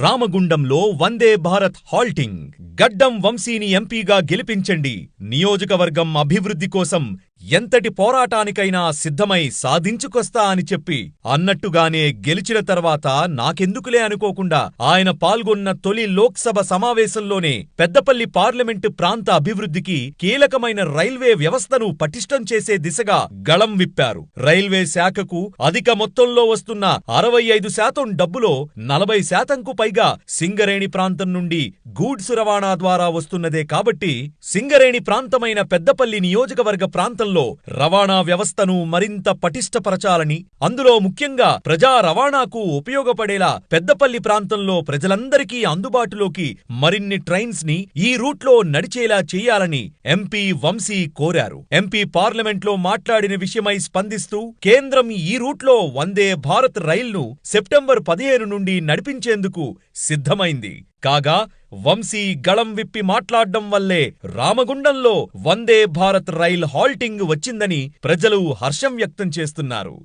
రామగుండంలో Vande Bharat halting. గడ్డం వంశీని ఎంపీగా గెలిపించండి. నియోజకవర్గం అభివృద్ధి కోసం ఎంతటి పోరాటానికైనా సిద్ధమై సాధించుకొస్తా అని చెప్పి అన్నట్టుగానే గెలిచిన తర్వాత నాకెందుకులే అనుకోకుండా ఆయన పాల్గొన్న తొలి లోక్సభ సమావేశంలోనే పెద్దపల్లి పార్లమెంటు ప్రాంత అభివృద్ధికి కీలకమైన రైల్వే వ్యవస్థను పటిష్టం చేసే దిశగా గళం విప్పారు. రైల్వే శాఖకు అధిక మొత్తంలో వస్తున్న అరవై ఐదు శాతం డబ్బులో నలభై శాతంకు పైగా సింగరేణి ప్రాంతం నుండి గూడ్స్ రవాణా ద్వారా వస్తున్నదే కాబట్టి సింగరేణి ప్రాంతమైన పెద్దపల్లి నియోజకవర్గ ప్రాంతంలో రవాణా వ్యవస్థను మరింత పటిష్టపరచాలని అందులో ముఖ్యంగా ప్రజా రవాణాకు ఉపయోగపడేలా పెద్దపల్లి ప్రాంతంలో ప్రజలందరికీ అందుబాటులోకి మరిన్ని ట్రైన్స్ని ఈ రూట్లో నడిచేలా చేయాలని ఎంపీ వంశీ కోరారు. ఎంపీ పార్లమెంట్లో మాట్లాడిన విషయమై స్పందిస్తూ కేంద్రం ఈ రూట్లో వందే భారత్ రైల్ను సెప్టెంబర్ పదిహేను నుండి నడిపించేందుకు సిద్ధమైంది. కాగా వంశీ గళం విప్పి మాట్లాడ్డం వల్లే రామగుండంలో వందే భారత్ రైల్ హాల్టింగ్ వచ్చిందని ప్రజలు హర్షం వ్యక్తం చేస్తున్నారు.